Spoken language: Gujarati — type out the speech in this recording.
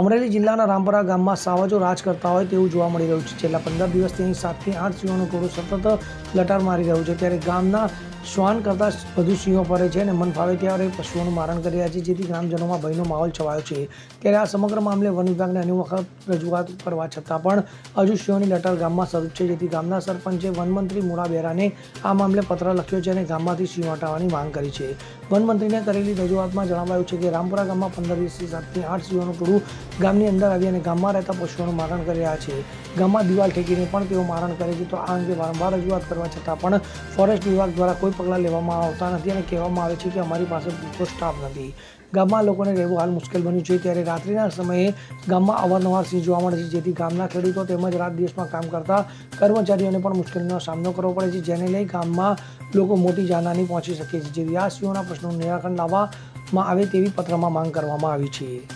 અમરેલી જિલ્લાના રામપરા ગામમાં સાવજો રાજ કરતા હોય તેવું જોવા મળી રહ્યું છે. છેલ્લા પંદર દિવસથી અહીં સાતથી આઠ સિંહોનું ટોળું સતત લટાર મારી રહ્યું છે. ત્યારે ગામના શ્વાન કરતાં વધુ સિંહો ફરે છે અને મન ફાવે ત્યારે પશુઓનું મારણ કરી રહ્યા છે, જેથી ગ્રામજનોમાં ભયનો માહોલ છવાયો છે. ત્યારે આ સમગ્ર મામલે વન વિભાગને અનેક વખત રજૂઆત કરવા છતાં પણ હજુ સિંહોની લટાર ગામમાં શરૂ છે, જેથી ગામના સરપંચે વનમંત્રી મુળા બેરાને આ મામલે પત્ર લખ્યો છે અને ગામમાંથી સિંહો હટાવવાની માંગ કરી છે. વનમંત્રીને કરેલી રજૂઆતમાં જણાવાયું છે કે રામપુરા ગામમાં પંદર દિવસથી સાતથી આઠ સિંહોનું ટોળું ગામની અંદર આવી અને ગામમાં રહેતા પશુઓનું મારણ કરી રહ્યા છે. ગામમાં દિવાલ ઠેકીને પણ તેઓ મારણ કરે છે. તો આ અંગે વારંવાર રજૂઆત કરવા છતાં પણ ફોરેસ્ટ વિભાગ દ્વારા કોઈ પગલાં લેવામાં આવતા નથી અને કહેવામાં આવે છે કે અમારી પાસે પૂરતો સ્ટાફ નથી. ગામમાં લોકોને રહેવું હાલ મુશ્કેલ બન્યું છે. ત્યારે રાત્રિના સમયે ગામમાં અવારનવાર સિંહ જોવા મળે છે. જેથી ગામના ખેડૂતો તેમજ રાત દિવસમાં કામ કરતા કર્મચારીઓને પણ મુશ્કેલીનો સામનો કરવો પડે છે. જેને લઈ ગામમાં લોકો મોટી જાનહાની પહોંચી શકે છે. જેથી આ સિંહોના પ્રશ્નોનું નિરાકરણ લાવવામાં આવે તેવી પત્રમાં માંગ કરવામાં આવી છે.